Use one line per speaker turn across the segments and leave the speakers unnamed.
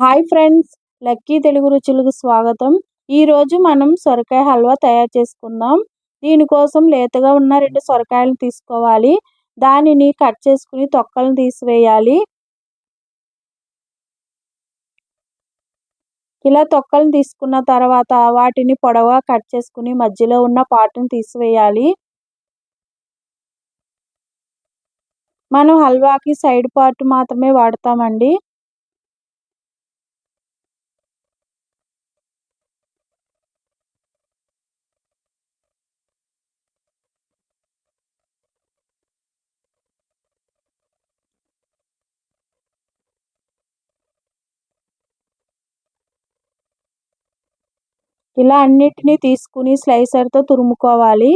Hi friends lucky Telugu రుచులకు స్వాగతం. ఈరోజు మనం సొరకాయ హల్వా తయారు చేసుకుందాం. దీనికోసం లేతగా ఉన్న రెండు సొరకాయలు తీసుకోవాలి. దానిని కట్ చేసుకుని తొక్కలను తీసివేయాలి. ఇలా తొక్కలను తీసుకున్న తర్వాత వాటిని పొడవుగా కట్ చేసుకుని మధ్యలో ఉన్న పాటును తీసివేయాలి. మనం హల్వాకి సైడ్ పార్ట్ మాత్రమే వాడతామండి. ఇలా అన్నిటినీ తీసుకుని స్లైసర్తో తురుముకోవాలి.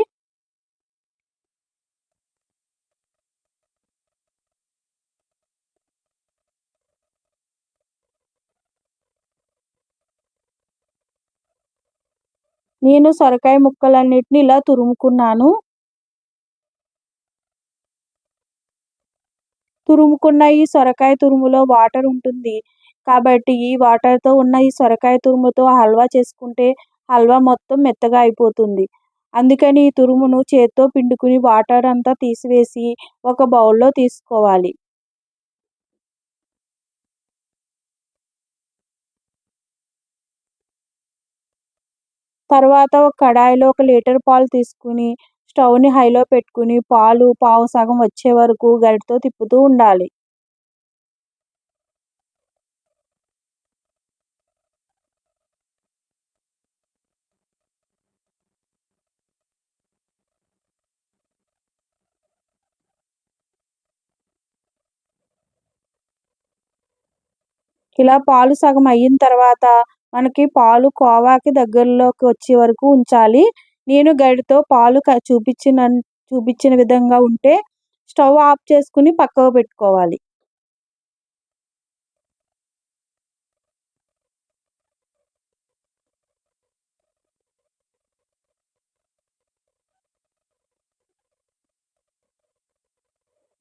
నేను సొరకాయ ముక్కలన్నిటిని ఇలా తురుముకున్నాను. తురుముకున్న ఈ సొరకాయ తురుములో వాటర్ ఉంటుంది. కాబట్టి ఈ వాటర్తో ఉన్న ఈ సొరకాయ తురుముతో హల్వా చేసుకుంటే హల్వా మొత్తం మెత్తగా అయిపోతుంది. అందుకని ఈ తురుమును చేత్తో పిండుకుని వాటర్ అంతా తీసివేసి ఒక బౌల్లో తీసుకోవాలి. తర్వాత ఒక కడాయిలో ఒక లీటర్ పాలు తీసుకుని స్టవ్ని హైలో పెట్టుకుని పాలు పావు సగం వచ్చే వరకు గరిటతో తిప్పుతూ ఉండాలి. ఇలా పాలు సగం అయిన తర్వాత మనకి పాలు కోవాకి దగ్గరలోకి వచ్చే వరకు ఉంచాలి. నేను గడితో పాలు చూపించిన చూపించిన విధంగా ఉంటే స్టవ్ ఆఫ్ చేసుకుని పక్కకు పెట్టుకోవాలి.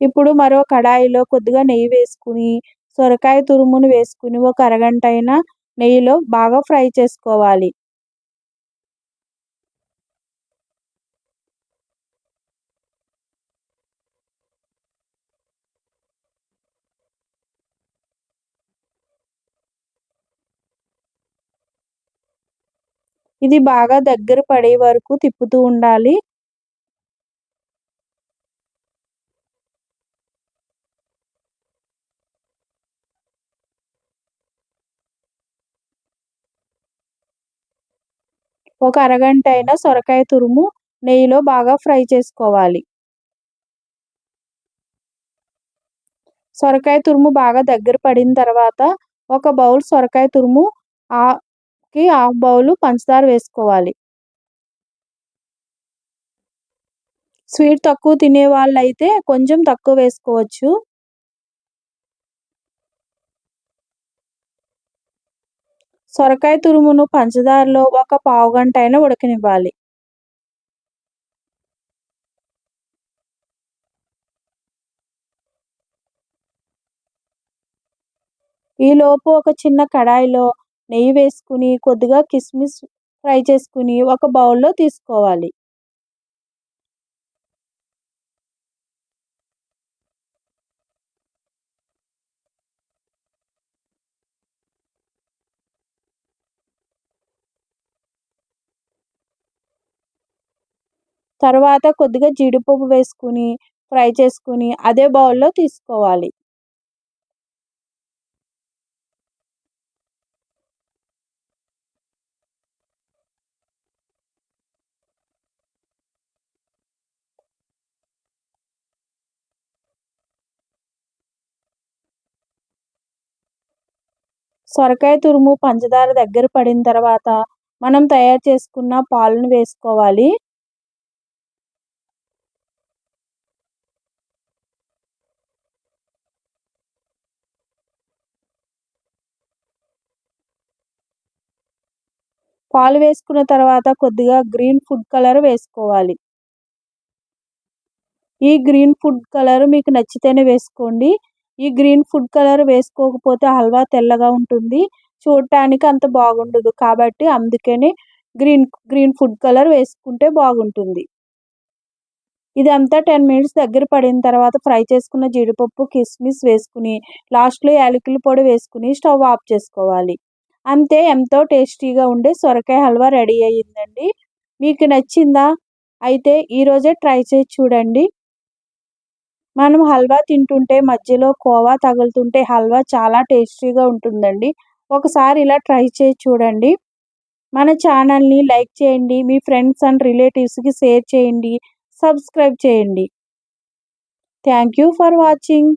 ఇప్పుడు మరో కడాయిలో కొద్దిగా నెయ్యి వేసుకుని సొరకాయ తురుమును వేసుకుని ఒక అరగంట అయినా నెయ్యిలో బాగా ఫ్రై చేసుకోవాలి. ఇది బాగా దగ్గర పడే వరకు తిప్పుతూ ఉండాలి. ఒక అరగంట అయినా సొరకాయ తురుము నెయ్యిలో బాగా ఫ్రై చేసుకోవాలి. సొరకాయ తురుము బాగా దగ్గర పడిన తర్వాత ఒక బౌల్ సొరకాయ తురుము కి హాఫ్ బౌల్ పంచదార వేసుకోవాలి. స్వీట్ తక్కువ తినే వాళ్ళైతే కొంచెం తక్కువ వేసుకోవచ్చు. సొరకాయ తురుమును పంచదారలో ఒక పావు గంట అయినా ఉడకనివ్వాలి ఈలోపు ఒక చిన్న కడాయిలో నెయ్యి వేసుకుని కొద్దిగా కిస్మిస్ ఫ్రై చేసుకుని ఒక బౌల్లో తీసుకోవాలి. తర్వాత కొద్దిగా జీడిపప్పు వేసుకుని ఫ్రై చేసుకుని అదే బౌల్లో తీసుకోవాలి. సొరకాయ తురుము పంచదార దగ్గర పడిన తర్వాత మనం తయారు చేసుకున్న పాలను వేసుకోవాలి. పాలు వేసుకున్న తర్వాత కొద్దిగా గ్రీన్ ఫుడ్ కలర్ వేసుకోవాలి. ఈ గ్రీన్ ఫుడ్ కలర్ మీకు నచ్చితేనే వేసుకోండి. ఈ గ్రీన్ ఫుడ్ కలర్ వేసుకోకపోతే హల్వా తెల్లగా ఉంటుంది. చూడటానికి అంత బాగుండదు కాబట్టి అందుకని గ్రీన్ గ్రీన్ ఫుడ్ కలర్ వేసుకుంటే బాగుంటుంది. ఇదంతా టెన్ మినిట్స్ దగ్గర పడిన తర్వాత ఫ్రై చేసుకున్న జీడిపప్పు కిస్మిస్ వేసుకుని లాస్ట్లో యాలకుల పొడి వేసుకుని స్టవ్ ఆఫ్ చేసుకోవాలి. అంతే ఎంతో టేస్టీగా ఉండే సొరకాయ హల్వా రెడీ అయ్యిందండి. మీకు నచ్చిందా? అయితే ఈరోజే ట్రై చేసి చూడండి. మనం హల్వా తింటుంటే మధ్యలో కోవా తగులుతుంటే హల్వా చాలా టేస్టీగా ఉంటుందండి. ఒకసారి ఇలా ట్రై చేసి చూడండి. మన ఛానల్ని లైక్ చేయండి. మీ ఫ్రెండ్స్ అండ్ రిలేటివ్స్కి షేర్ చేయండి. సబ్స్క్రైబ్ చేయండి. Thank you for watching.